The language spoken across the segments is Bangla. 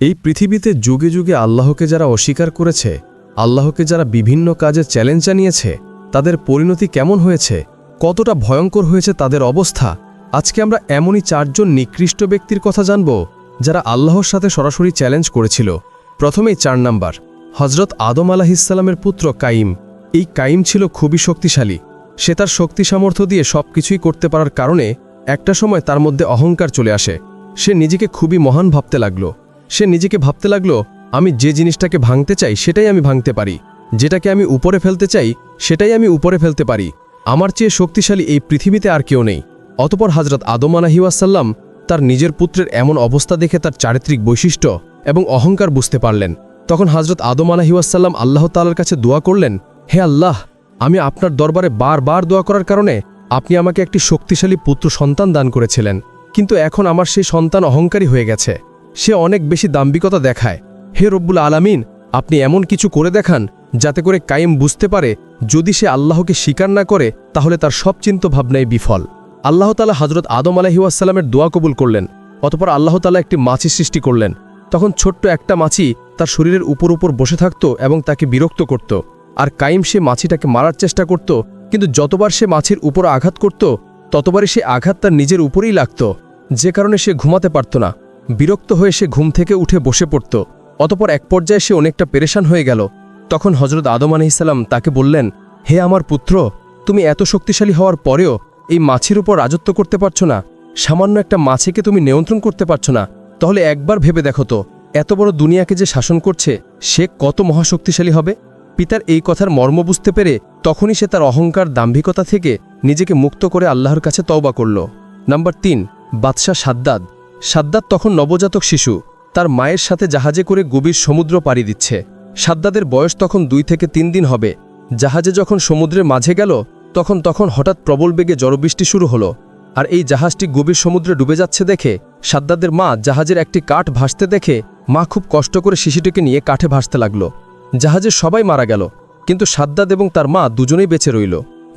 এই পৃথিবীতে যুগে যুগে আল্লাহকে যারা অস্বীকার করেছে, আল্লাহকে যারা বিভিন্ন কাজে চ্যালেঞ্জ জানিয়েছে, তাদের পরিণতি কেমন হয়েছে, কতটা ভয়ঙ্কর হয়েছে তাদের অবস্থা, আজকে আমরা এমনই চারজন নিকৃষ্ট ব্যক্তির কথা জানব, যারা আল্লাহর সাথে সরাসরি চ্যালেঞ্জ করেছিল। প্রথমেই চার নাম্বার হজরত আদম আলাহিসাল্লামের পুত্র কাইম। এই কাইম ছিল খুবই শক্তিশালী। সে তার শক্তি সামর্থ্য দিয়ে সব কিছুই করতে পারার কারণে একটা সময় তার মধ্যে অহংকার চলে আসে। সে নিজেকে খুবই মহান ভাবতে লাগল। সে নিজেকে ভাবতে লাগল, আমি যে জিনিসটাকে ভাঙতে চাই সেটাই আমি ভাঙতে পারি। যেটাকে আমি উপরে ফেলতে চাই সেটাই আমি উপরে ফেলতে পারি। আমার চেয়ে শক্তিশালী এই পৃথিবীতে আর কেউ নেই। অতপর হজরত আদম আলাহিউসাল্লাম তার নিজের পুত্রের এমন অবস্থা দেখে তার চারিত্রিক বৈশিষ্ট্য এবং অহংকার বুঝতে পারলেন। তখন হজরত আদম আলাহিউসাল্লাম আল্লাহ তালার কাছে দোয়া করলেন, হে আল্লাহ, আমি আপনার দরবারে বারবার দোয়া করার কারণে আপনি আমাকে একটি শক্তিশালী পুত্র সন্তান দান করেছিলেন। কিন্তু এখন আমার সেই সন্তান অহংকারী হয়ে গেছে। সে অনেক বেশি দাম্বিকতা দেখায়। হে রব্বুল আলামিন, আপনি এমন কিছু করে দেখান যাতে করে কায়েম বুঝতে পারে, যদি সে আল্লাহকে স্বীকার না করে, তাহলে তার সব চিন্ত ভাবনায় বিফল। আল্লাহ তালা হজরত আদম আলাহিউসাল্লামের দোয়া কবুল করলেন, অতপর আল্লাহ তালা একটি মাছি সৃষ্টি করলেন। তখন ছোট্ট একটা মাছি তার শরীরের উপর উপর বসে থাকত এবং তাকে বিরক্ত করত। আর কাইম সে মাছিটাকে মারার চেষ্টা করত, কিন্তু যতবার সে মাছির উপর আঘাত করত, ততবারই সে আঘাত তার নিজের উপরেই লাগত। যে কারণে সে ঘুমাতে পারত না। বিরক্ত হয়ে সে ঘুম থেকে উঠে বসে পড়ত। অতপর এক পর্যায়ে সে অনেকটা পেরেশান হয়ে গেল। তখন হজরত আদম আলহিসাল্লাম তাকে বললেন, হে আমার পুত্র, তুমি এত শক্তিশালী হওয়ার পরেও এই মাছির উপর রাজত্ব করতে পারছ না। সামান্য একটা মাছিকে তুমি নিয়ন্ত্রণ করতে পারছ না। তাহলে একবার ভেবে দেখো তো, এত বড় দুনিয়াকে যে শাসন করছে, সে কত মহাশক্তিশালী হবে? পিতার এই কথার মর্ম বুঝতে পেরে তখনই সে তার অহংকার দাম্ভিকতা থেকে নিজেকে মুক্ত করে আল্লাহর কাছে তওবা করল। নাম্বার তিন, বাদশাহ সাদ্দাদ। সাদ্দাদ তখন নবজাতক শিশু। তার মায়ের সাথে জাহাজে করে গভীর সমুদ্র পাড়ি দিচ্ছে। সাদ্দাদের বয়স তখন দুই থেকে তিন দিন হবে। জাহাজে যখন সমুদ্রের মাঝে গেল, তখন তখন হঠাৎ প্রবল বেগে জড়বৃষ্টি শুরু হলো। আর এই জাহাজটি গভীর সমুদ্রে ডুবে যাচ্ছে দেখে সাদ্দাদের মা জাহাজের একটি কাঠ ভাসতে দেখে মা খুব কষ্ট করে শিশুটিকে নিয়ে কাঠে ভাসতে লাগল। জাহাজের সবাই মারা গেল, কিন্তু সাদ্দাদ এবং তার মা দুজনেই বেঁচে রইল।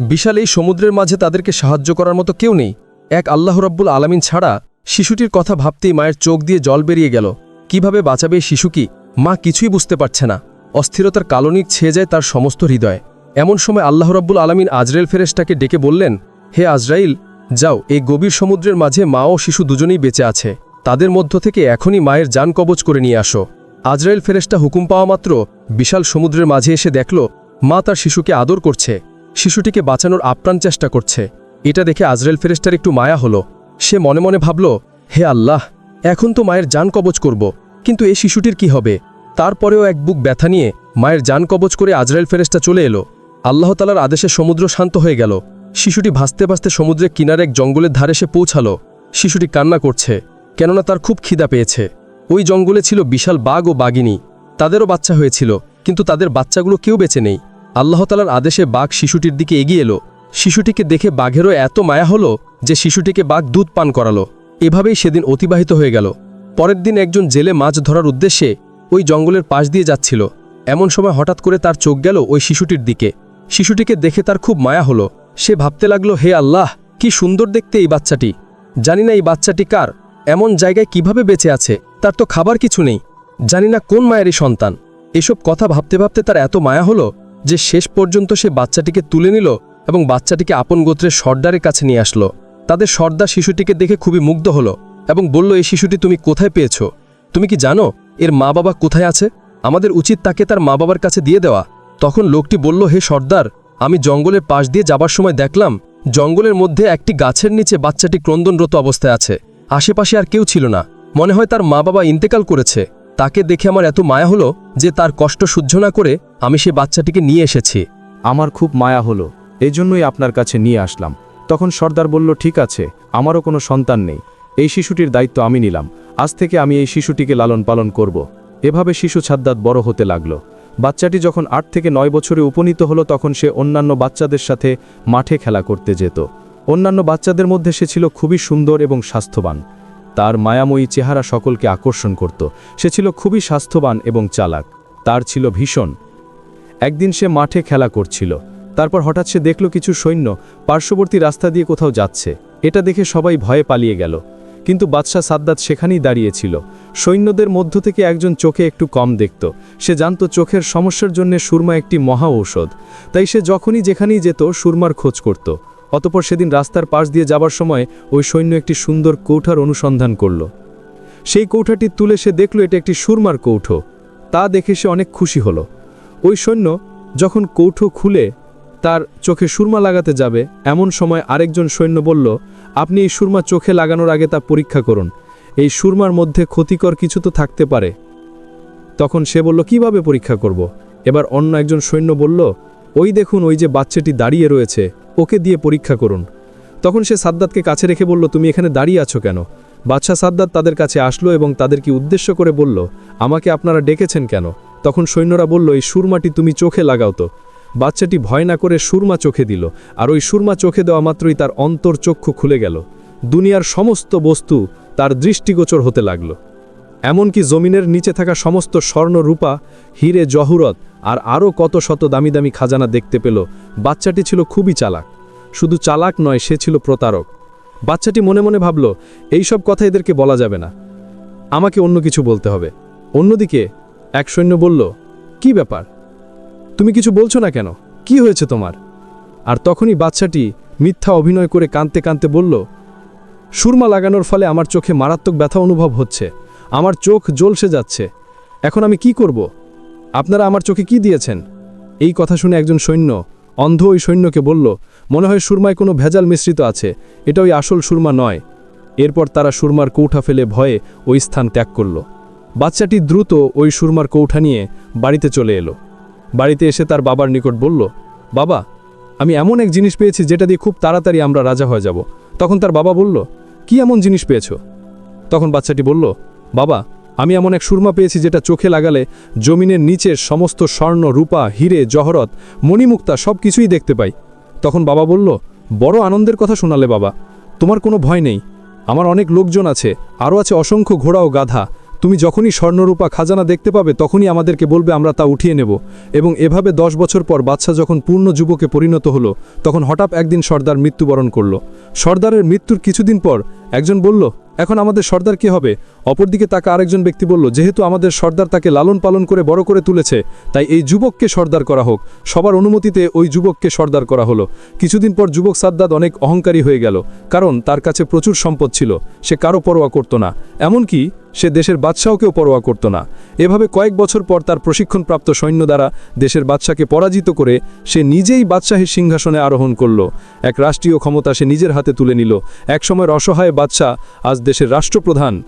বিশাল এই সমুদ্রের মাঝে তাদেরকে সাহায্য করার মতো কেউ নেই। এক আল্লাহ রব্বুল আলামিন ছাড়া শিশুটির কথা ভাবতেই মায়ের চোখ দিয়ে জল বেরিয়ে গেল। কীভাবে বাঁচাবে শিশু কি? মা কিছুই বুঝতে পারছে না। অস্থিরতার কালনিক ছেয়ে যায় তার সমস্ত হৃদয়। এমন সময় আল্লাহ রব্বুল আলমিন আজরাইল ফেরেশটাকে ডেকে বললেন, হে আজরাইল, যাও, এই গভীর সমুদ্রের মাঝে মা ও শিশু দুজনেই বেঁচে আছে। তাদের মধ্য থেকে এখনই মায়ের যান কবচ করে নিয়ে আসো। আজরাইল ফেরেশটা হুকুম পাওয়া মাত্র বিশাল সমুদ্রের মাঝে এসে দেখল, মা তার শিশুকে আদর করছে। শিশুটিকে বাঁচানোর আপ্রাণ চেষ্টা করছে। এটা দেখে আজরাইল ফেরেশটার একটু মায়া হলো। সে মনে মনে ভাবল, হে আল্লাহ, এখন তো মায়ের যান কবচ করব, কিন্তু এই শিশুটির কি হবে? তারপরেও এক বুক ব্যথা নিয়ে মায়ের যান কবচ করে আজরাইল ফেরেশটা চলে এলো। আল্লাহতালার আদেশে সমুদ্র শান্ত হয়ে গেল। শিশুটি ভাসতে ভাসতে সমুদ্রের কিনারে এক জঙ্গলের ধারে সে পৌঁছালো। শিশুটি কান্না করছে, কেননা তার খুব খিদা পেয়েছে। ওই জঙ্গলে ছিল বিশাল বাঘ ও বাঘিনী। তাদেরও বাচ্চা হয়েছিল, কিন্তু তাদের বাচ্চাগুলো কেউ বেঁচে নেই। আল্লাহতালার আদেশে বাঘ শিশুটির দিকে এগিয়ে এলো। শিশুটিকে দেখে বাঘেরও এত মায়া হলো যে শিশুটিকে বাঘ দুধ পান করালো। এভাবেই সেদিন অতিবাহিত হয়ে গেল। পরের দিন একজন জেলে মাছ ধরার উদ্দেশ্যে ওই জঙ্গলের পাশ দিয়ে যাচ্ছিল। এমন সময় হঠাৎ করে তার চোখ গেল ওই শিশুটির দিকে। শিশুটিকে দেখে তার খুব মায়া হলো। সে ভাবতে লাগল, হে আল্লাহ, কি সুন্দর দেখতে এই বাচ্চাটি। জানি না এই বাচ্চাটি কার। এমন জায়গায় কীভাবে বেঁচে আছে? তার তো খাবার কিছু নেই। জানি না কোন মায়েরই সন্তান। এসব কথা ভাবতে ভাবতে তার এত মায়া হলো যে শেষ পর্যন্ত সে বাচ্চাটিকে তুলে নিল এবং বাচ্চাটিকে আপন গোত্রের সর্দারের কাছে নিয়ে আসলো। তাদের সর্দার শিশুটিকে দেখে খুবই মুগ্ধ হলো এবং বলল, এই শিশুটি তুমি কোথায় পেয়েছ? তুমি কি জানো এর মা বাবা কোথায় আছে? আমাদের উচিত তাকে তার মা বাবার কাছে দিয়ে দেওয়া। তখন লোকটি বলল, হে সর্দার, আমি জঙ্গলের পাশ দিয়ে যাবার সময় দেখলাম জঙ্গলের মধ্যে একটি গাছের নিচে বাচ্চাটি ক্রন্দনরত অবস্থায় আছে। আশেপাশে আর কেউ ছিল না। মনে হয় তার মা বাবা ইন্তেকাল করেছে। তাকে দেখে আমার এত মায়া হলো যে তার কষ্ট সহ্য না করে আমি সে বাচ্চাটিকে নিয়ে এসেছি। আমার খুব মায়া হলো। এজন্যই আপনার কাছে নিয়ে আসলাম। তখন সর্দার বলল, ঠিক আছে, আমারও কোনো সন্তান নেই। এই শিশুটির দায়িত্ব আমি নিলাম। আজ থেকে আমি এই শিশুটিকে লালন পালন করব। এভাবে শিশু ছাদ্দাত বড় হতে লাগল। বাচ্চাটি যখন আট থেকে নয় বছরে উপনীত হলো, তখন সে অন্যান্য বাচ্চাদের সাথে মাঠে খেলা করতে যেত। অন্যান্য বাচ্চাদের মধ্যে সে ছিল খুবই সুন্দর এবং স্বাস্থ্যবান। তার মায়াময়ী চেহারা সকলকে আকর্ষণ করত। সে ছিল খুবই স্বাস্থ্যবান এবং চালাক। তার ছিল ভীষণ। একদিন সে মাঠে খেলা করছিল। তারপর হঠাৎ সে দেখল কিছু সৈন্য পার্শ্ববর্তী রাস্তা দিয়ে কোথাও যাচ্ছে। এটা দেখে সবাই ভয়ে পালিয়ে গেল। কিন্তু বাদশাহ সাদ্দাত সেখানেই দাঁড়িয়েছিল। সৈন্যদের মধ্য থেকে একজন চোখে একটু কম দেখত। সে জানত চোখের সমস্যার জন্য সুরমা একটি মহা ঔষধ। তাই সে যখনই যেখানেই যেত, সুরমার খোঁজ করত। অতপর সেদিন রাস্তার পাশ দিয়ে যাবার সময় ওই সৈন্য একটি সুন্দর কৌঠার অনুসন্ধান করল। সেই কৌঠাটি তুলে সে দেখল এটা একটি সুরমার কৌঠো। তা দেখে সে অনেক খুশি হলো। ওই সৈন্য যখন কৌঠো খুলে তার চোখে সুরমা লাগাতে যাবে, এমন সময় আরেকজন সৈন্য বলল, আপনি এই সুরমা চোখে লাগানোর আগে তা পরীক্ষা করুন। এই সুরমার মধ্যে ক্ষতিকর কিছু তো থাকতে পারে। তখন সে বলল, কীভাবে পরীক্ষা করব। এবার অন্য একজন সৈন্য বলল, ওই দেখুন, ওই যে বাচ্চাটি দাঁড়িয়ে রয়েছে, ওকে দিয়ে পরীক্ষা করুন। তখন সে সাদ্দাতকে কাছে রেখে বলল, তুমি এখানে দাঁড়িয়ে আছো কেন? বাদশাহ সাদ্দাত তাদের কাছে আসলো এবং তাদেরকে উদ্দেশ্য করে বলল, আমাকে আপনারা ডেকেছেন কেন? তখন সৈন্যরা বলল, এই সুরমাটি তুমি চোখে লাগাও তো। বাচ্চাটি ভয় না করে সুরমা চোখে দিল, আর ওই সুরমা চোখে দেওয়া মাত্রই তার অন্তর চক্ষু খুলে গেল। দুনিয়ার সমস্ত বস্তু তার দৃষ্টিগোচর হতে লাগল। এমনকি জমিনের নিচে থাকা সমস্ত স্বর্ণ রূপা, হিরে জহুরত, আর আরও কত শত দামি দামি খাজানা দেখতে পেল, বাচ্চাটি ছিল খুবই চালাক। শুধু চালাক নয়, সে ছিল প্রতারক। বাচ্চাটি মনে মনে ভাবল এই সব কথা এদেরকে বলা যাবে না। আমাকে অন্য কিছু বলতে হবে। অন্যদিকে এক সৈন্য বলল, কি ব্যাপার? তুমি কিছু বলছো না কেন? কি হয়েছে তোমার? আর তখনই বাচ্চাটি মিথ্যা অভিনয় করে কাঁদতে কাঁদতে বলল, সুরমা লাগানোর ফলে আমার চোখে মারাত্মক ব্যথা অনুভব হচ্ছে। আমার চোখ জ্বলসে যাচ্ছে। এখন আমি কি করব? আপনারা আমার চোখে কি দিয়েছেন? এই কথা শুনে একজন সৈন্য, অন্ধ ওই সৈন্যকে বলল, মনে হয় সুরমায় কোনো ভেজাল মিশ্রিত আছে। এটা ওই আসল সুরমা নয়। এরপর তারা সুরমার কৌঠা ফেলে ভয়ে ওই স্থান ত্যাগ করল। বাচ্চাটি দ্রুত ওই সুরমার কৌঠা নিয়ে বাড়িতে চলে এলো। বাড়িতে এসে তার বাবার নিকট বলল, বাবা, আমি এমন এক জিনিস পেয়েছি যেটা দিয়ে খুব তাড়াতাড়ি আমরা রাজা হয়ে যাব। তখন তার বাবা বলল, কি এমন জিনিস পেয়েছ? তখন বাচ্চাটি বলল, বাবা, আমি এমন এক সুরমা পেয়েছি যেটা চোখে লাগালে জমিনের নিচের সমস্ত স্বর্ণ, রূপা, হিরে, জহরত, মণিমুক্তা সব কিছুই দেখতে পাই। তখন বাবা বলল, বড় আনন্দের কথা শোনালে বাবা, তোমার কোনো ভয় নেই। আমার অনেক লোকজন আছে, আরও আছে অসংখ্য ঘোড়া ও গাধা। তুমি যখনই স্বর্ণরূপা খাজানা দেখতে পাবে, তখনই আমাদেরকে বলবে, আমরা তা উঠিয়ে নেব। এবং এভাবে দশ বছর পর বাচ্চা যখন পূর্ণ যুবকে পরিণত হলো, তখন হঠাৎ একদিন সর্দার মৃত্যুবরণ করল। সর্দারের মৃত্যুর কিছুদিন পর একজন বলল এখন আমাদের সর্দার কি হবে? অপরদিকে তাকে আরেকজন ব্যক্তি বলল, যেহেতু আমাদের সর্দার তাকে লালন পালন করে বড় করে তুলেছে, তাই এই যুবককে সর্দার করা হোক। সবার অনুমতিতে ওই যুবককে সর্দার করা হলো। কিছুদিন পর যুবক সাদ্দাদ অনেক অহংকারী হয়ে গেল, কারণ তার কাছে প্রচুর সম্পদ ছিল, সে কারও পরোয়া করত না। এমনকি সে দেশের বাদশাহকেও পরোয়া করত না। এভাবে কয়েক বছর পর তার প্রশিক্ষণপ্রাপ্ত সৈন্য দ্বারা দেশের বাদশাকে পরাজিত করে সে নিজেই বাদশাহীর সিংহাসনে আরোহণ করল। এক রাষ্ট্রীয় ক্ষমতা সে নিজের হাতে তুলে নিল। একসময়ের অসহায় বাদশাহ আজ দেশের রাষ্ট্রপ্রধান।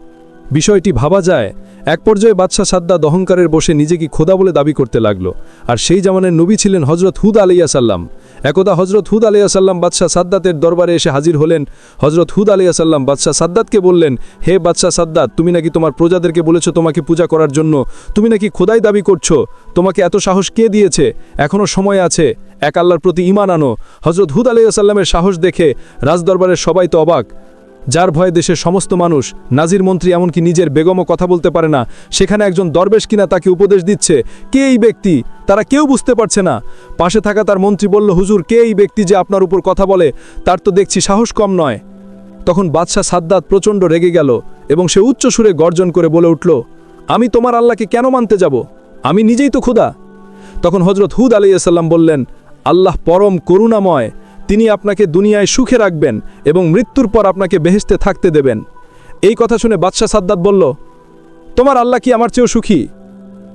বিষয়টি ভাবা যায়, এক পর্যায়ে বাদশাহ সাদ্দাদ অহংকারের বসে নিজেকে খোদা বলে দাবি করতে লাগল। আর সেই জামানের নবী ছিলেন হজরত হুদ আলাইয়া সাল্লাম। একদা হজরত হুদ আলাইয়া সাল্লাম বাদশাহ সাদ্দাতের দরবারে এসে হাজির হলেন। হজরত হুদ আলাইয়া সাল্লাম বাদশাহ সাদ্দাতকে বললেন, হে বাদশাহ সাদ্দাত, তুমি নাকি তোমার প্রজাদেরকে বলেছ তোমাকে পূজা করার জন্য? তুমি নাকি খোদাই দাবি করছ? তোমাকে এত সাহস কে দিয়েছে? এখনও সময় আছে। এক আল্লাহর প্রতি ইমান আনো। হজরত হুদ আলাইয়া সাল্লামের সাহস দেখে রাজদরবারের সবাই তো অবাক। যার ভয়ে দেশের সমস্ত মানুষ, নাজির মন্ত্রী এমনকি নিজের বেগমও কথা বলতে পারে না, সেখানে একজন দরবেশ কিনা তাকে উপদেশ দিচ্ছে, কে এই ব্যক্তি, তারা কেউ বুঝতে পারছে না। পাশে থাকা তার মন্ত্রী বলল, হুজুর, কে এই ব্যক্তি যে আপনার উপর কথা বলে? তার তো দেখছি সাহস কম নয়। তখন বাদশাহ সাদ্দাত প্রচণ্ড রেগে গেল এবং সে উচ্চ সুরে গর্জন করে বলে উঠল, আমি তোমার আল্লাহকে কেন মানতে যাব? আমি নিজেই তো ক্ষুদা তখন হজরত হুদ আলাইসাল্লাম বললেন, আল্লাহ পরম করুণাময় তিনি আপনাকে দুনিয়ায় সুখে রাখবেন এবং মৃত্যুর পর আপনাকে বেহেস্তে থাকতে দেবেন। এই কথা শুনে বাদশাহ সাদ্দাত বলল, তোমার আল্লাহ কি আমার চেয়েও সুখী?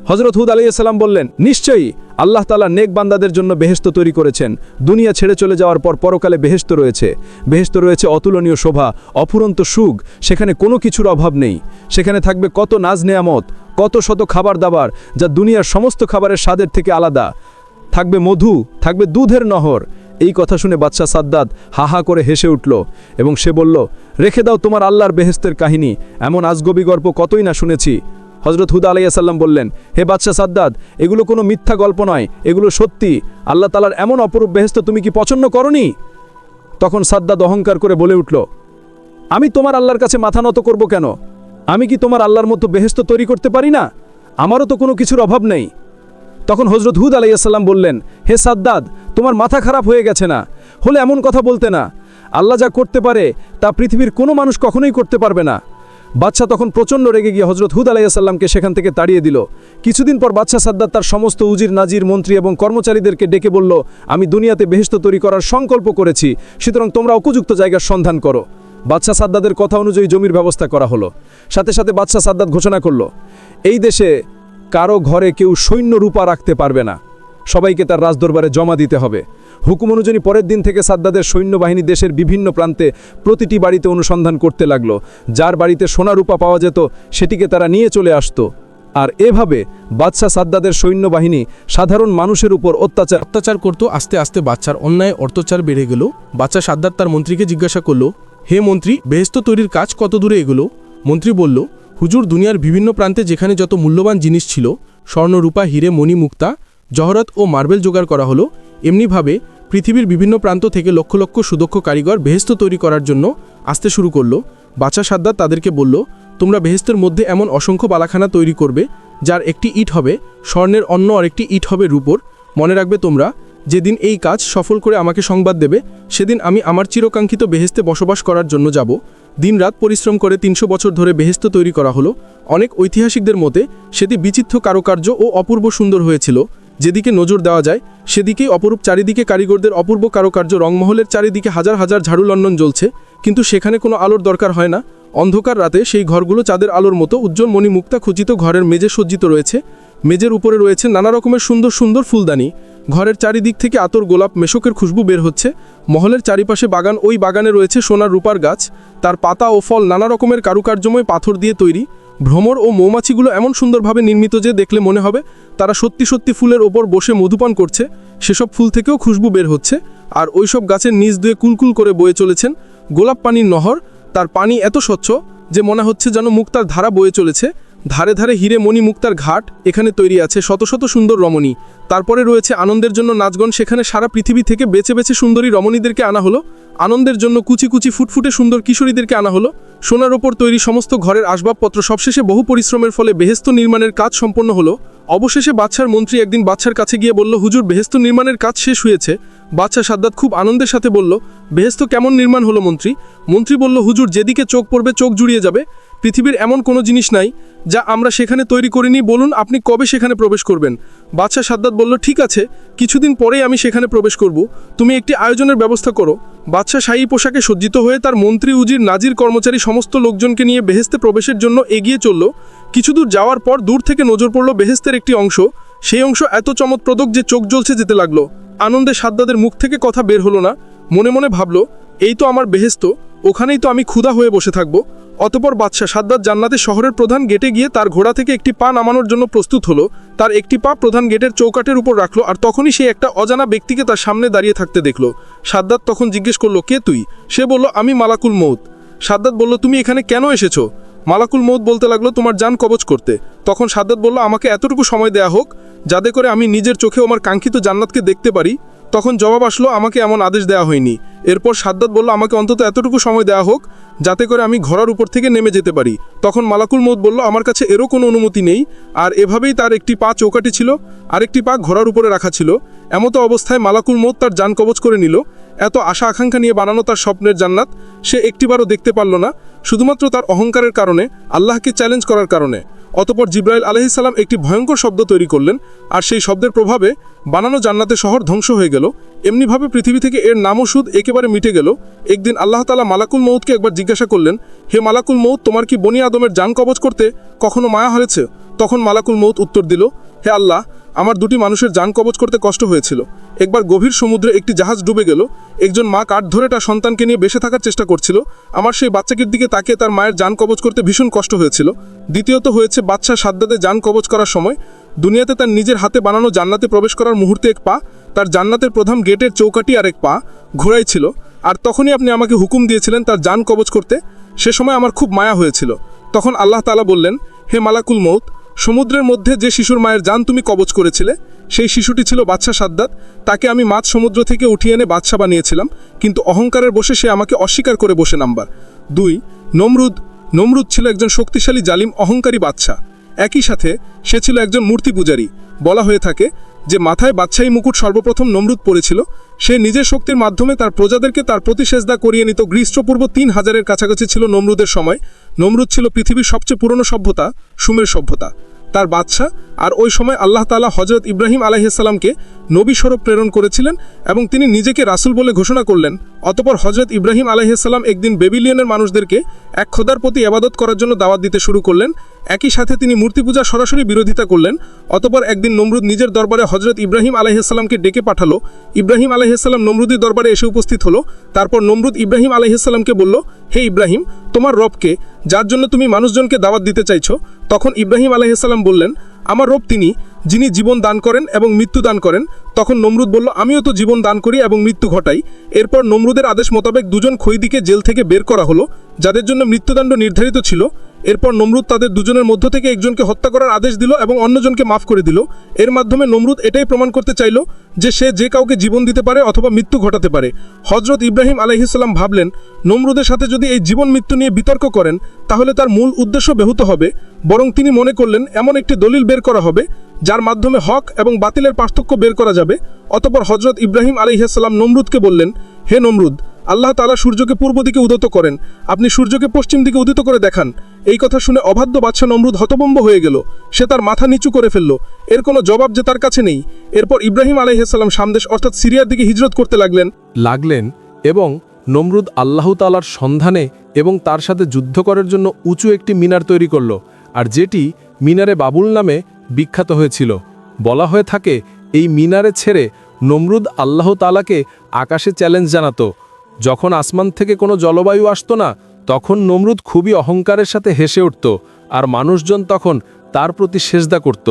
হজরত হুদ আলাইসাল্লাম বললেন, নিশ্চয়ই, আল্লাহ তালা নেক বান্দাদের জন্য বেহেস্ত তৈরি করেছেন। দুনিয়া ছেড়ে চলে যাওয়ার পর পরকালে বেহেস্ত রয়েছে। বেহেস্ত রয়েছে অতুলনীয় শোভা, অফুরন্ত সুখ, সেখানে কোনো কিছুর অভাব নেই। সেখানে থাকবে কত নাজ নেয়ামত, কত শত খাবার দাবার, যা দুনিয়ার সমস্ত খাবারের স্বাদের থেকে আলাদা। থাকবে মধু, থাকবে দুধের নহর। এই কথা শুনে বাদশাহ সাদ্দাদ হা হা করে হেসে উঠল এবং সে বলল, রেখে দাও তোমার আল্লাহর বেহেস্তের কাহিনী। এমন আজগবি গল্প কতই না শুনেছি। হজরত হুদা আলাইসাল্লাম বললেন, হে বাদশাহ সাদ্দাদ এগুলো কোনো মিথ্যা গল্প নয়, এগুলো সত্যি। আল্লাহ তালার এমন অপরূপ বেহেস্ত তুমি কি পছন্দ করনি? তখন সাদ্দাদ অহংকার করে বলে উঠল, আমি তোমার আল্লাহর কাছে মাথা নত করব কেন? আমি কি তোমার আল্লাহর মতো বেহেস্ত তৈরি করতে পারি না? আমারও তো কোনো কিছুর অভাব নেই। তখন হজরত হুদ আলাইসাল্লাম বললেন, হে সাদ্দাদ, তোমার মাথা খারাপ হয়ে গেছে না। হলে এমন কথা বলতে না। আল্লাহ যা করতে পারে, তা পৃথিবীর কোনো মানুষ কখনোই করতে পারবে না। বাচ্চা তখন প্রচণ্ড রেগে গিয়ে হজরত হুদ আলাইসাল্লামকে সেখান থেকে তাড়িয়ে দিল। কিছুদিন পর বাচ্চা সাদ্দাত তার সমস্ত উজির, নাজির, মন্ত্রী এবং কর্মচারীদেরকে ডেকে বলল, আমি দুনিয়াতে বেহেস্ত তৈরি করার সংকল্প করেছি, সুতরাং তোমরা উপযুক্ত জায়গার সন্ধান করো। বাদশাহ সাদ্দাদের কথা অনুযায়ী জমির ব্যবস্থা করা হলো। সাথে সাথে বাদশাহ সাদ্দাত ঘোষণা করল, এই দেশে কারও ঘরে কেউ সৈন্য রূপা রাখতে পারবে না। সবাইকে তার রাজদরবারে জমা দিতে হবে। হুকুম অনুযায়ী পরের দিন থেকে সাদ্দাদের সৈন্যবাহিনী দেশের বিভিন্ন প্রান্তে প্রতিটি বাড়িতে অনুসন্ধান করতে লাগল। যার বাড়িতে সোনা রূপা পাওয়া যেত, সেটিকে তারা নিয়ে চলে আসতো। আর এভাবে বাদশাহ সাদ্দাদের সৈন্যবাহিনী সাধারণ মানুষের উপর অত্যাচার অত্যাচার করতো, আস্তে আস্তে বাচ্চার অন্যায়, অত্যাচার বেড়ে গেল। বাচ্চা সাদ্দার তার মন্ত্রীকে জিজ্ঞাসা করল, হে মন্ত্রী বেহেস্ত তৈরির কাজ কত দূরে এগুলো? মন্ত্রী বলল হুজুর দুনিয়ার বিভিন্ন প্রান্তে যেখানে যত মূল্যবান জিনিস ছিল স্বর্ণ রূপা হিরে, মণি, মুক্তা, জহরত ও মার্বেল জোগাড় করা হলো, এমনিভাবে পৃথিবীর বিভিন্ন প্রান্ত থেকে লক্ষ লক্ষ সুদক্ষ কারিগর বেহেস্ত তৈরি করার জন্য আসতে শুরু করল। বাচ্চা সাদ্দার তাদেরকে বলল, তোমরা বেহেস্তের মধ্যে এমন অসংখ্য বালাখানা তৈরি করবে, যার একটি ইট হবে, স্বর্ণের অন্য আরেকটি ইট হবে রূপর। মনে রাখবে তোমরা, যেদিন এই কাজ সফল করে আমাকে সংবাদ দেবে, সেদিন আমি আমার চিরকাঙ্ক্ষিত বেহেস্তে বসবাস করার জন্য যাব। দিনরাত পরিশ্রম করে তিনশো বছর ধরে বেহেস্ত তৈরি করা হলো। অনেক ঐতিহাসিকদের মতে, সেটি বিচিত্র কারুকার্য ও অপূর্ব সুন্দর হয়েছিল। যেদিকে নজর দেওয়া যায়, সেদিকেই অপরূপ চারিদিকে কারিগরদের অপূর্ব কারুকার্য রংমহলের চারিদিকে হাজার হাজার ঝাড়ু লন্ডন জ্বলছে। কিন্তু সেখানে কোনো আলোর দরকার হয় না। অন্ধকার রাতে সেই ঘরগুলো চাঁদের আলোর মতো উজ্জ্বল মণিমুক্তা খচিত ঘরের মেজে সজ্জিত রয়েছে। মেজের উপরে রয়েছে নানা রকমের সুন্দর সুন্দর ফুলদানি। ঘরের চারিদিক থেকে আতর গোলাপ মেশকের খুশবু বের হচ্ছে। মহলের চারিপাশে বাগান, ওই বাগানে রয়েছে সোনার রূপার গাছ। তার পাতা ও ফল নানা রকমের কারুকার্যময় পাথর দিয়ে তৈরি। ভ্রমর ও মৌমাছিগুলো এমন সুন্দরভাবে নির্মিত যে দেখলে মনে হবে, তারা সত্যি সত্যি ফুলের ওপর বসে মধুপান করছে। সেসব ফুল থেকেও খুশবু বের হচ্ছে। আর ওইসব গাছের নিচ দিয়ে কুলকুল করে বয়ে চলেছেন গোলাপ পানির নহর। তার পানি এত স্বচ্ছ যে মনে হচ্ছে যেন মুক্তার ধারা বয়ে চলেছে। ধারে ধারে হিরে মণি মুক্তার ঘাট, এখানে তৈরি আছে শত শত সুন্দর রমণী। তারপরে রয়েছে আনন্দের জন্য নাচগণ, সেখানে সারা পৃথিবী থেকে বেছে বেছে সুন্দরী রমণীদেরকে আনা হলো। আনন্দের জন্য কুচি কুচি ফুটফুটে সুন্দর কিশোরীদেরকে আনা হলো। সোনার ওপর তৈরি সমস্ত ঘরের আসবাবপত্র সবশেষে বহু পরিশ্রমের ফলে বেহেস্ত নির্মাণের কাজ সম্পন্ন হলো। অবশেষে বাচ্চার মন্ত্রী একদিন বাচ্চার কাছে গিয়ে বলল, হুজুর, বেহেস্ত নির্মাণের কাজ শেষ হয়েছে। বাচ্চা সাদ্দাত খুব আনন্দের সাথে বলল, বেহেস্ত কেমন নির্মাণ হলো মন্ত্রী? মন্ত্রী বলল, হুজুর, যেদিকে চোখ পড়বে চোখ জুড়িয়ে যাবে। পৃথিবীর এমন কোনো জিনিস নাই যা আমরা সেখানে তৈরি করিনি। বলুন, আপনি কবে সেখানে প্রবেশ করবেন? বাদশাহ সাদ্দাত বলল, ঠিক আছে, কিছুদিন পরেই আমি সেখানে প্রবেশ করব। তুমি একটি আয়োজনের ব্যবস্থা করো। বাদশাহ শাহী পোশাকে সজ্জিত হয়ে তার মন্ত্রী উজির নাজির কর্মচারী সমস্ত লোকজনকে নিয়ে বেহেস্তে প্রবেশের জন্য এগিয়ে চলল। কিছু দূর যাওয়ার পর দূর থেকে নজর পড়ল বেহেস্তের একটি অংশ। সেই অংশ এত চমৎপ্রদক যে চোখ জ্বলছে যেতে লাগল। আনন্দে সাদ্দাদের মুখ থেকে কথা বের হলো না। মনে মনে ভাবল, এই তো আমার বেহেস্ত ওখানেই তো আমি ক্ষুধা হয়ে বসে থাকব। অতপর বাদশাহ সাদ্দাত জান্নাতে শহরের প্রধান গেটে গিয়ে তার ঘোড়া থেকে একটি পা নামানোর জন্য প্রস্তুত হলো। তার একটি পা প্রধান গেটের চৌকাটের উপর রাখল আর তখনই সে একটা অজানা ব্যক্তিকে তার সামনে দাঁড়িয়ে থাকতে দেখল। সাদ্দাত তখন জিজ্ঞেস করল, কে তুই? সে বলল, আমি মালাকুল মৌত সাদ্দাত বলল, তুমি এখানে কেন এসেছ? মালাকুল মৌত বলতে লাগল, তোমার যান কবচ করতে। তখন সাদ্দাত বলল, আমাকে এতটুকু সময় দেয়া হোক, যাতে করে আমি নিজের চোখে আমার কাঙ্ক্ষিত জান্নাতকে দেখতে পারি। তখন জবাব আসলো, আমাকে এমন আদেশ দেওয়া হয়নি। এরপর সাদ্দাত বলল, আমাকে অন্তত এতটুকু সময় দেওয়া হোক, যাতে করে আমি ঘোড়ার উপর থেকে নেমে যেতে পারি। তখন মালাকুল মৌত বলল, আমার কাছে এরও কোনো অনুমতি নেই। আর এভাবেই তার একটি পা চৌকাটি ছিল, আরেকটি পা ঘোড়ার উপরে রাখা ছিল। এমতো অবস্থায় মালাকুল মৌত তার যান কবচ করে নিল। এত আশা আকাঙ্ক্ষা নিয়ে বানানো তার স্বপ্নের জান্নাত, সে একটিবারও দেখতে পারল না, শুধুমাত্র তার অহংকারের কারণে, আল্লাহকে চ্যালেঞ্জ করার কারণে। অতপর জিব্রাইল আলহিসাল্লাম একটি ভয়ঙ্কর শব্দ তৈরি করলেন, আর সেই শব্দের প্রভাবে বানানো জান্নাতে শহর ধ্বংস হয়ে গেল। এমনিভাবে পৃথিবী থেকে এর নামও সুদ একেবারে মিটে গেল। একদিন আল্লাহ তালা মালাকুল মৌতকে একবার জিজ্ঞাসা করলেন, হে মালাকুল মৌত তোমার কি বনি আদমের যান কবচ করতে কখনো মায়া হয়েছে তখন মালাকুল মৌত উত্তর দিল, হে আল্লাহ আমার দুটি মানুষের যান কবচ করতে কষ্ট হয়েছিল। একবার গভীর সমুদ্রে একটি জাহাজ ডুবে গেল। একজন মা কাঠ ধরে তার সন্তানকে নিয়ে বেঁচে থাকার চেষ্টা করছিল। আমার সেই বাচ্চাটির দিকে তাকিয়ে তার মায়ের যান কবচ করতে ভীষণ কষ্ট হয়েছিল। দ্বিতীয়ত হয়েছে, বাচ্চা সাদ্দাতে যান কবচ করার সময় দুনিয়াতে তার নিজের হাতে বানানো জান্নাতে প্রবেশ করার মুহূর্তে এক পা, তার জান্নাতের প্রধান গেটের চৌকাটি আর এক পা ঘোরাই ছিল। আর তখনই আপনি আমাকে হুকুম দিয়েছিলেন তার যান কবচ করতে। সে সময় আমার খুব মায়া হয়েছিল। তখন আল্লাহ তালা বললেন, হে মালাকুল মৌত সমুদ্রের মধ্যে যে শিশুর মায়ের যান তুমি কবচ করেছিলে, সেই শিশুটি ছিল বাদশা সাদ্দাত। তাকে আমি মাছ সমুদ্র থেকে উঠিয়ে এনে বাদশা বানিয়েছিলাম, কিন্তু অহংকারের বসে সে আমাকে অস্বীকার করে বসে নাম্বার। দুই, নমরুদ। নমরুদ ছিল একজন শক্তিশালী জালিম, অহংকারী বাদশা একই সাথে সে ছিল একজন মূর্তি পূজারী। বলা হয়ে থাকে যে, মাথায় বাদশাহী মুকুট সর্বপ্রথম নমরুদ পড়েছিল সে নিজের শক্তির মাধ্যমে তার প্রজাদেরকে তার প্রতি সেজদা করিয়ে নিত। গ্রীষ্মপূর্ব তিন হাজারের কাছাকাছি ছিল নমরুদের সময়। নমরুদ ছিল পৃথিবীর সবচেয়ে পুরনো সভ্যতা, সুমের সভ্যতা। তার বাদশাহ আর ওই সময় আল্লাহ তাআলা হজরত ইব্রাহিম আলাইসাল্লামকে নবী স্বরূপ প্রেরণ করেছিলেন এবং তিনি নিজেকে রাসূল বলে ঘোষণা করলেন। অতপর হজরত ইব্রাহিম আলাইসাল্লাম একদিন বেবিলিয়নের মানুষদেরকে এক খোদার প্রতি আবাদত করার জন্য দাওয়াত দিতে শুরু করলেন। একই সাথে তিনি মূর্তি পূজা সরাসরি বিরোধিতা করলেন। অতপর একদিন নমরুদ নিজের দরবারে হজরত ইব্রাহিম আলাইসাল্লামকে ডেকে পাঠালো। ইব্রাহিম আলাইসাল্লাম নমরুদের দরবারে এসে উপস্থিত হলো। তারপর নমরুদ ইব্রাহিম আলাইসাল্লামকে বলল, হে ইব্রাহিম, তোমার রবকে, যার জন্য তুমি মানুষজনকে দাওয়াত দিতে চাইছো তখন ইব্রাহিম আলাইসাল্লাম বললেন, আমার রব তিনি, যিনি জীবন দান করেন এবং মৃত্যু দান করেন। তখন নমরুদ বলল, আমিও তো জীবন দান করি এবং মৃত্যু ঘটাই। এরপর নমরুদের আদেশ মোতাবেক দুজন খৈদিকে জেল থেকে বের করা হলো, যাদের জন্য মৃত্যুদণ্ড নির্ধারিত ছিল। এরপর নমরুদ তাদের দুজনের মধ্য থেকে একজনকে হত্যা করার আদেশ দিল এবং অন্যজনকে মাফ করে দিল। এর মাধ্যমে নমরুদ এটাই প্রমাণ করতে চাইল যে সে যে কাউকে জীবন দিতে পারে অথবা মৃত্যু ঘটাতে পারে। হজরত ইব্রাহিম আলাইহিসাল্লাম ভাবলেন, নমরুদের সাথে যদি এই জীবন মৃত্যু নিয়ে বিতর্ক করেন, তাহলে তার মূল উদ্দেশ্য ব্যাহত হবে। বরং তিনি মনে করলেন, এমন একটি দলিল বের করা হবে, যার মাধ্যমে হক এবং বাতিলের পার্থক্য বের করা যাবে। অতপর হজরত ইব্রাহিম আলাইহাল্লাম নমরুদকে বললেন, হে নমরুদ আল্লাহ তালা সূর্যকে পূর্ব দিকে উদত করেন। আপনি সূর্যকে পশ্চিম দিকে উদিত করে দেখান। এই কথা শুনে অবাধ্য বাদশা নমরুদ হতবম্ব হয়ে গেল। সে তার মাথা নিচু করে ফেলল। এর কোনো জবাব যে তার কাছে নেই। এরপর ইব্রাহিম আলাইহাল্লাম সামদেশ অর্থাৎ সিরিয়ার দিকে হিজরত করতে লাগলেন। লাগলেন এবং নমরুদ আল্লাহ তালার সন্ধানে এবং তার সাথে যুদ্ধ করার জন্য উঁচু একটি মিনার তৈরি করল, আর যেটি মিনারে বাবুল নামে বিখ্যাত হয়েছিল। বলা হয়ে থাকে, এই মিনারে ছেড়ে নমরুদ আল্লাহ তালাকে আকাশে চ্যালেঞ্জ জানাতো। যখন আসমান থেকে কোনো জলবায়ু আসতো না, তখন নমরুদ খুবই অহংকারের সাথে হেসে উঠত আর মানুষজন তখন তার প্রতি সেজদা করত।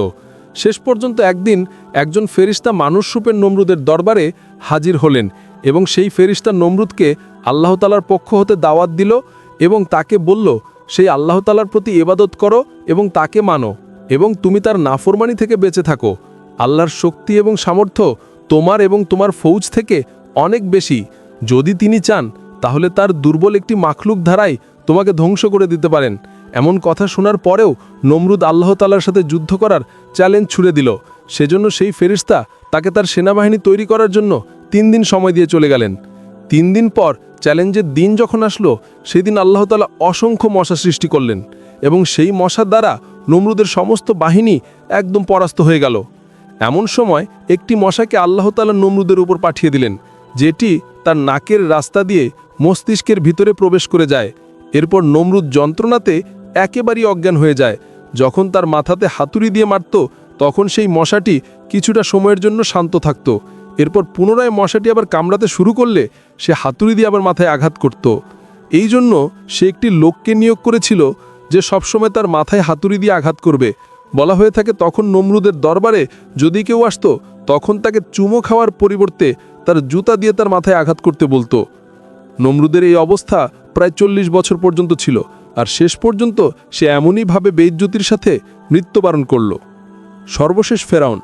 শেষ পর্যন্ত একদিন একজন ফেরিস্তা মানুষ রূপের নমরুদের দরবারে হাজির হলেন এবং সেই ফেরিস্তা নমরুদকে আল্লাহতালার পক্ষ হতে দাওয়াত দিল এবং তাকে বলল, সেই আল্লাহতালার প্রতি এবাদত করো এবং তাকে মানো এবং তুমি তার নাফরমানি থেকে বেঁচে থাকো। আল্লাহর শক্তি এবং সামর্থ্য তোমার এবং তোমার ফৌজ থেকে অনেক বেশি। যদি তিনি চান, তাহলে তার দুর্বল একটি মাখলুক ধারাই তোমাকে ধ্বংস করে দিতে পারেন। এমন কথা শোনার পরেও নমরুদ আল্লাহ তালার সাথে যুদ্ধ করার চ্যালেঞ্জ ছুড়ে দিল। সেজন্য সেই ফেরিস্তা তাকে তার সেনাবাহিনী তৈরি করার জন্য তিন দিন সময় দিয়ে চলে গেলেন। তিন দিন পর চ্যালেঞ্জের দিন যখন আসলো, সেদিন আল্লাহ তালা অসংখ্য মশা সৃষ্টি করলেন এবং সেই মশার দ্বারা নমরুদের সমস্ত বাহিনী একদম পরাস্ত হয়ে গেল। এমন সময় একটি মশাকে আল্লাহ তালা নমরুদের উপর পাঠিয়ে দিলেন, যেটি তার নাকের রাস্তা দিয়ে মস্তিষ্কের ভিতরে প্রবেশ করে যায়। এরপর নমরুদ যন্ত্রণাতে একেবারেই অজ্ঞান হয়ে যায়। যখন তার মাথাতে হাতুড়ি দিয়ে মারত, তখন সেই মশাটি কিছুটা সময়ের জন্য শান্ত থাকত। এরপর পুনরায় মশাটি আবার কামড়াতে শুরু করলে সে হাতুড়ি দিয়ে আবার মাথায় আঘাত করত। এই জন্য সে একটি লোককে নিয়োগ করেছিল যে সবসময় তার মাথায় হাতুড়ি দিয়ে আঘাত করবে। বলা হয়ে থাকে তখন নমরুদের দরবারে যদি কেউ আসতো, তখন তাকে চুমো খাওয়ার পরিবর্তে তার জুতা দিয়ে তার মাথায় আঘাত করতে বলতো। নমরুদের এই অবস্থা প্রায় চল্লিশ বছর পর্যন্ত ছিল, আর শেষ পর্যন্ত সে এমনইভাবে বেইজ্জতির সাথে মৃত্যুবরণ করল। সর্বশেষ ফেরাউন।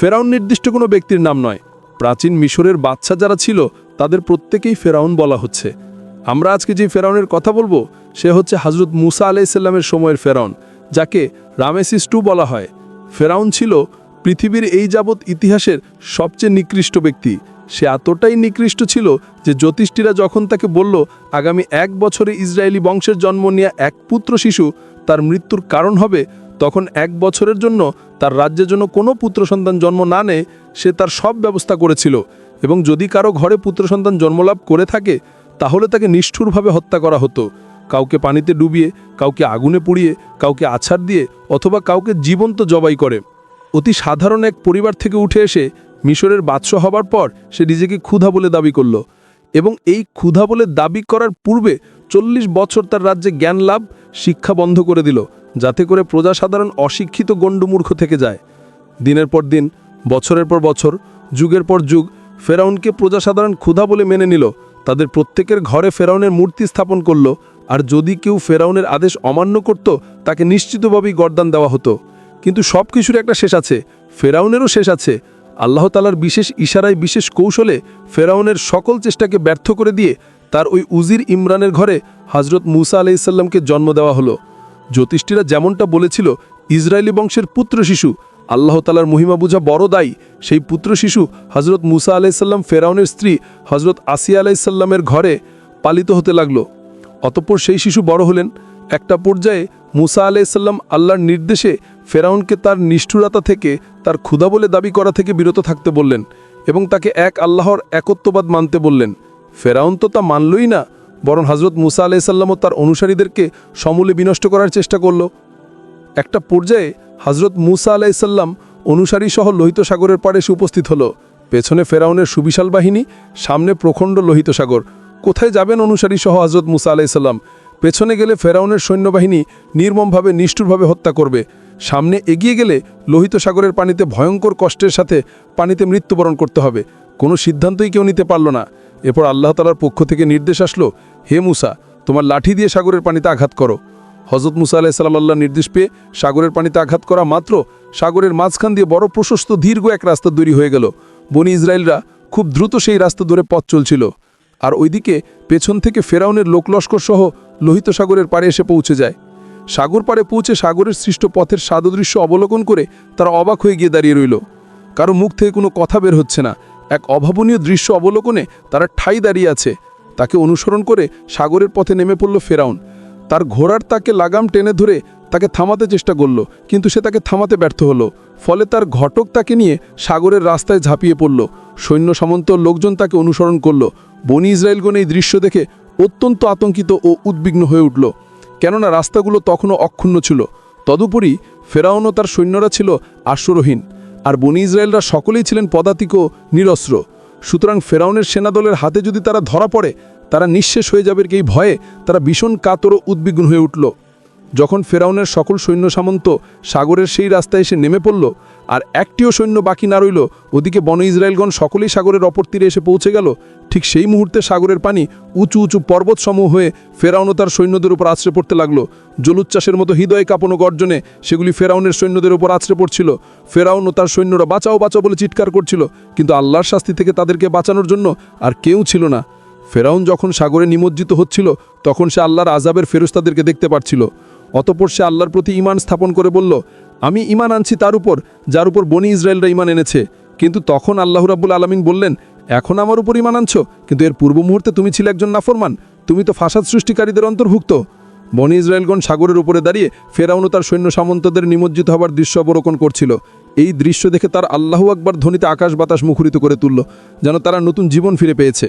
ফেরাউন নির্দিষ্ট কোনো ব্যক্তির নাম নয়। প্রাচীন মিশরের বাচ্চা যারা ছিল, তাদের প্রত্যেকেই ফেরাউন বলা হচ্ছে। আমরা আজকে যে ফেরাউনের কথা বলব, সে হচ্ছে হজরত মুসা আলাইসাল্লামের সময়ের ফেরাউন, যাকে রামেসিস টু বলা হয়। ফেরাউন ছিল পৃথিবীর এই যাবৎ ইতিহাসের সবচেয়ে নিকৃষ্ট ব্যক্তি। সে এতটাই নিকৃষ্ট ছিল যে জ্যোতিষীরা যখন তাকে বলল, আগামী এক বছরে ইসরায়েলি বংশের জন্ম নেওয়া এক পুত্র শিশু তার মৃত্যুর কারণ হবে, তখন এক বছরের জন্য তার রাজ্যের জন্য কোনো পুত্র সন্তান জন্ম না নেয়, সে তার সব ব্যবস্থা করেছিল। এবং যদি কারও ঘরে পুত্র সন্তান জন্মলাভ করে থাকে, তাহলে তাকে নিষ্ঠুরভাবে হত্যা করা হতো। কাউকে পানিতে ডুবিয়ে, কাউকে আগুনে পুড়িয়ে, কাউকে আছাড় দিয়ে অথবা কাউকে জীবন্ত জবাই করে। অতি সাধারণ এক পরিবার থেকে উঠে এসে মিশরের বাদশাহ হবার পর সে নিজেকে ক্ষুধা বলে দাবি করল এবং এই ক্ষুধা বলে দাবি করার পূর্বে চল্লিশ বছর তার রাজ্যে জ্ঞান লাভ, শিক্ষা বন্ধ করে দিল, যাতে করে প্রজা সাধারণ অশিক্ষিত গণ্ডমূর্খ থেকে যায়। দিনের পর দিন, বছরের পর বছর, যুগের পর যুগ, ফেরাউনকে প্রজা সাধারণ ক্ষুধা বলে মেনে নিল, তাদের প্রত্যেকের ঘরে ফেরাউনের মূর্তি স্থাপন করল, আর যদি কেউ ফেরাউনের আদেশ অমান্য করত, তাকে নিশ্চিতভাবেই গরদান দেওয়া হতো। কিন্তু সব কিছুর একটা শেষ আছে, ফেরাউনেরও শেষ আছে। আল্লাহ তালার বিশেষ ইশারায়, বিশেষ কৌশলে ফেরাউনের সকল চেষ্টাকে ব্যর্থ করে দিয়ে তার ওই উজির ইমরানের ঘরে হজরত মুসা আলাইসাল্লামকে জন্ম দেওয়া হলো। জ্যোতিষীরা যেমনটা বলেছিল ইসরায়েলি বংশের পুত্র শিশু, আল্লাহ তালার মহিমা বুঝা বড় দায়ী। সেই পুত্র শিশু হজরত মুসা আলাইসাল্লাম ফেরাউনের স্ত্রী হজরত আসিয়া আলাইসাল্লামের ঘরে পালিত হতে লাগল। অতঃপর সেই শিশু বড় হলেন। একটা পর্যায়ে মুসা আলাইসাল্লাম আল্লাহর নির্দেশে ফেরাউনকে তার নিষ্ঠুরতা থেকে, তার ক্ষুধা বলে দাবি করা থেকে বিরত থাকতে বললেন এবং তাকে এক আল্লাহর একত্ববাদ মানতে বললেন। ফেরাউন তো তা মানলই না, বরং হজরত মুসা আলাইসাল্লামও তার অনুসারীদেরকে সমূলে বিনষ্ট করার চেষ্টা করল। একটা পর্যায়ে হজরত মুসা আলাইসাল্লাম অনুসারী সহ লোহিত সাগরের পাড়ে এসে উপস্থিত হলো। পেছনে ফেরাউনের সুবিশাল বাহিনী, সামনে প্রখণ্ড লোহিত সাগর। কোথায় যাবেন অনুসারী সহ হজরত মুসা আলাইসাল্লাম পেছনে গেলে ফেরাউনের সৈন্যবাহিনী নির্মমভাবে, নিষ্ঠুরভাবে হত্যা করবে। সামনে এগিয়ে গেলে লোহিত সাগরের পানিতে ভয়ঙ্কর কষ্টের সাথে পানিতে মৃত্যুবরণ করতে হবে। কোনো সিদ্ধান্তই কেউ নিতে পারল না। এরপর আল্লাহ তালার পক্ষ থেকে নির্দেশ আসলো, হে মুসা, তোমার লাঠি দিয়ে সাগরের পানিতে আঘাত করো। হজরত মুসা আলাইসাল্লাম আল্লাহ নির্দেশ পেয়ে সাগরের পানিতে আঘাত করা মাত্র সাগরের মাঝখান দিয়ে বড় প্রশস্ত দীর্ঘ এক রাস্তা তৈরি হয়ে গেল। বনি ইসরায়েলরা খুব দ্রুত সেই রাস্তা ধরে পথ চলছিল। আর ওইদিকে পেছন থেকে ফেরাউনের লোকলস্কর সহ লোহিত সাগরের পাড়ে এসে পৌঁছে যায়। সাগর পাড়ে পৌঁছে সাগরের সৃষ্ট পথের সাদদৃশ্য অবলোকন করে তারা অবাক হয়ে গিয়ে দাঁড়িয়ে রইল। কারও মুখ থেকে কোনো কথা বের হচ্ছে না। এক অভাবনীয় দৃশ্য অবলোকনে তারা ঠাই দাঁড়িয়ে আছে। তাকে অনুসরণ করে সাগরের পথে নেমে পড়ল ফেরাউন। তার ঘোড়ার তাকে লাগাম টেনে ধরে তাকে থামাতে চেষ্টা করল, কিন্তু সে তাকে থামাতে ব্যর্থ হলো। ফলে তার ঘটক তাকে নিয়ে সাগরের রাস্তায় ঝাঁপিয়ে পড়ল। সৈন্য সামন্ত লোকজন তাকে অনুসরণ করল। বনি ইসরায়েলগণ এই দৃশ্য দেখে অত্যন্ত আতঙ্কিত ও উদ্বিগ্ন হয়ে উঠল। কেননা রাস্তাগুলো তখনও অক্ষুণ্ণ ছিল। তদুপরি ফেরাউন ও তার সৈন্যরা ছিল আশ্বরহীন আর বনি ইসরায়েলরা সকলেই ছিলেন পদাতিক ও নিরস্ত্র। সুতরাং ফেরাউনের সেনাদলের হাতে যদি তারা ধরা পড়ে, তারা নিঃশেষ হয়ে যাবে এই ভয়ে তারা ভীষণ কাতর ও উদ্বিগ্ন হয়ে উঠল। যখন ফেরাউনের সকল সৈন্য সামন্ত সাগরের সেই রাস্তায় এসে নেমে পড়ল আর একটিও সৈন্য বাকি না রইল। ওদিকে বন ইসরায়েলগণ সকলেই সাগরের অপর তীরে এসে পৌঁছে গেল। ঠিক সেই মুহূর্তে সাগরের পানি উঁচু উঁচু পর্বত সমূহ হয়ে ফেরাউনও তার সৈন্যদের উপর আছড়ে পড়তে লাগল। জলুচ্চাসের মতো হৃদয় কাঁপানো গর্জনে সেগুলি ফেরাউনের সৈন্যদের উপর আছড়ে পড়ছিল। ফেরাউন ও তার সৈন্যরা বাঁচাও বাঁচাও বলে চিৎকার করছিল, কিন্তু আল্লাহর শাস্তি থেকে তাদেরকে বাঁচানোর জন্য আর কেউ ছিল না। ফেরাউন যখন সাগরে নিমজ্জিত হচ্ছিল, তখন সে আল্লাহর আজাবের ফেরস্তাদেরকে দেখতে পাচ্ছিল অতপর সে আল্লাহর প্রতি ইমান স্থাপন করে বলল আমি ইমান আনছি তার উপর, যার উপর বনি ইসরায়েলরা ইমান এনেছে। কিন্তু তখন আল্লাহ রাব্বুল আলমিন বললেন, এখন আমার উপর ইমান আনছো? কিন্তু এর পূর্ব মুহূর্তে তুমি ছিলে একজন নাফরমান। তুমি তো ফাসাদ সৃষ্টিকারীদের অন্তর্ভুক্ত। বনি ইসরায়েলগণ সাগরের উপরে দাঁড়িয়ে ফেরাউন তার সৈন্য সামন্তদের নিমজ্জিত হবার দৃশ্য অবলোকন করছিল। এই দৃশ্য দেখে তার আল্লাহু আকবার ধ্বনিতে আকাশ বাতাস মুখরিত করে তুলল, যেন তারা নতুন জীবন ফিরে পেয়েছে।